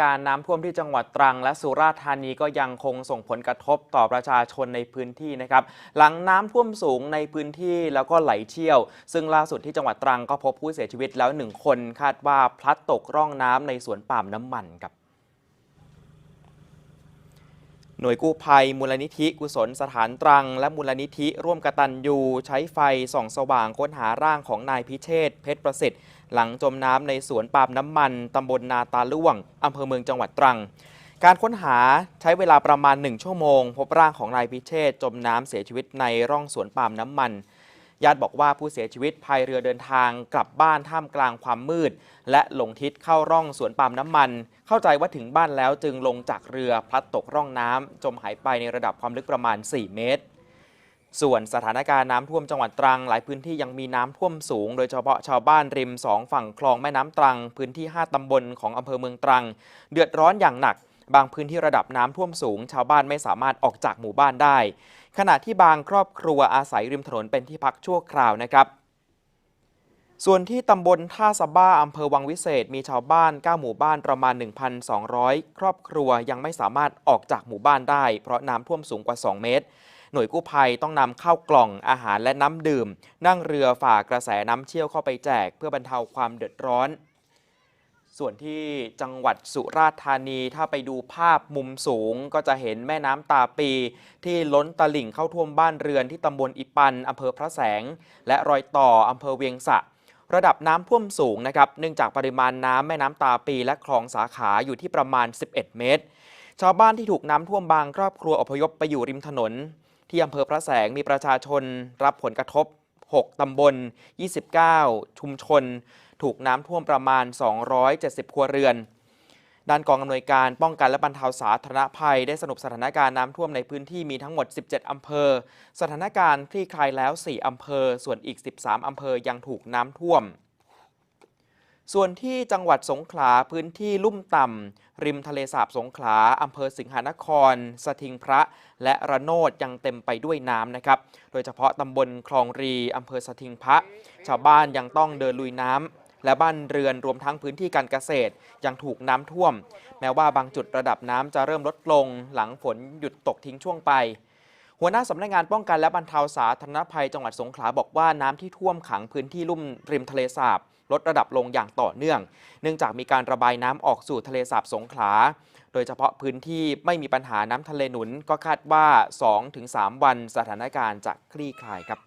การณ์น้ำท่วมที่จังหวัดตรัง และสุราษฎร์ธานีก็ยังคงส่งผลกระทบต่อประชาชนในพื้นที่นะครับ หลังน้ำท่วมสูงในพื้นที่แล้วก็ไหลเชี่ยว ซึ่งล่าสุดที่จังหวัดตรังก็พบผู้เสียชีวิตแล้วหนึ่งคนคาดว่าพลัดตกร่องน้ำในสวนปาล์มน้ำมันครับ หน่วยกู้ภัย มูลนิธิกุศลสถานตรัง และมูลนิธิร่วมกตัญญูใช้ไฟส่องสว่างค้นหาร่างของนายพิเชษเพชรประสิทธิ์ หลังจมน้ำในสวนปาล์มน้ำมันตำบลนาตาล่วงอำเภอเมืองจังหวัดตรัง การค้นหาใช้เวลาประมาณ 1 ชั่วโมง พบร่างของนายพิเชษจมน้ำเสียชีวิตในร่องสวนปาล์มน้ำมัน ญาติบอกว่าผู้เสียชีวิตพายเรือเดินทางกลับบ้านท่ามกลางความมืด และหลงทิศเข้าร่องสวนปาล์มน้ำมัน เข้าใจว่าถึงบ้านแล้วจึงลงจากเรือพลัดตกร่องน้ำจมหายไปในระดับความลึกประมาณ 4 เมตรส่วนสถานการณ์น้ำท่วมจังหวัดตรัง หลายพื้นที่ยังมีน้ำท่วมสูง โดยเฉพาะชาวบ้านริม2ฝั่งคลองแม่น้ำตรัง พื้นที่ 5 ตำบลของอำเภอเมืองตรัง เดือดร้อนอย่างหนัก บางพื้นที่ระดับน้ำท่วมสูง ชาวบ้านไม่สามารถออกจากหมู่บ้านได้ขณะที่บางครอบครัวอาศัยริมถนนเป็นที่พักชั่วคราวนะครับ ส่วนที่ตำบลท่าสะบ้าอำเภอวังวิเศษ มีชาวบ้าน 9 หมู่บ้านประมาณ 1,200 ครอบครัวยังไม่สามารถออกจากหมู่บ้านได้ เพราะน้ำท่วมสูงกว่า 2 เมตรหน่วยกู้ภัยต้องนำข้าวกล่องอาหารและน้ำดื่ม นั่งเรือฝ่ากระแสน้ำเชี่ยวเข้าไปแจก เพื่อบรรเทาความเดือดร้อน ส่วนที่จังหวัดสุราษฎร์ธานีถ้าไปดูภาพมุมสูงก็จะเห็นแม่น้ำตาปี ที่ล้นตลิ่งเข้าท่วมบ้านเรือนที่ตำบลอิปันอำเภอพระแสง และรอยต่ออำเภอเวียงสะ ระดับน้ำท่วมสูงนะครับเนื่องจากปริมาณน้ำแม่น้ำตาปีและคลองสาขาอยู่ที่ประมาณ 11 เมตร ชาวบ้านที่ถูกน้ำท่วมบางครอบครัวอพยพไปอยู่ริมถนน ที่อำเภอพระแสงมีประชาชนรับผลกระทบ 6 ตำบล 29 ชุมชน ถูกน้ำท่วมประมาณ 270 ครัวเรือน ด้านกองอำนวยการป้องกันและบรรเทาสาธารณภัย ได้สรุปสถานการณ์น้ำท่วมในพื้นที่มีทั้งหมด 17 อำเภอ สถานการณ์คลี่คลายแล้ว 4 อำเภอ ส่วนอีก 13 อำเภอยังถูกน้ำท่วม ส่วนที่จังหวัดสงขลาพื้นที่ลุ่มต่ำ ริมทะเลสาบสงขลาอำเภอสิงหานครสทิงพระ และระโนดยังเต็มไปด้วยน้ำนะครับ โดยเฉพาะตำบลคลองรีอำเภอสทิงพระ ชาวบ้านยังต้องเดินลุยน้ำและบ้านเรือนรวมทั้งพื้นที่การเกษตร ยังถูกน้ำท่วม แม้ว่าบางจุดระดับน้ำจะเริ่มลดลง หลังฝนหยุดตกทิ้งช่วงไป หัวหน้าสำนักงานป้องกันและบรรเทาสาธารณภัยจังหวัดสงขลาบอกว่าน้ำที่ท่วมขังพื้นที่ลุ่มริมทะเลสาบลดระดับลงอย่างต่อเนื่อง เนื่องจากมีการระบายน้ำออกสู่ทะเลสาบสงขลา โดยเฉพาะพื้นที่ไม่มีปัญหาน้ำทะเลหนุน ก็คาดว่า 2-3 วันสถานการณ์จะคลี่คลายครับ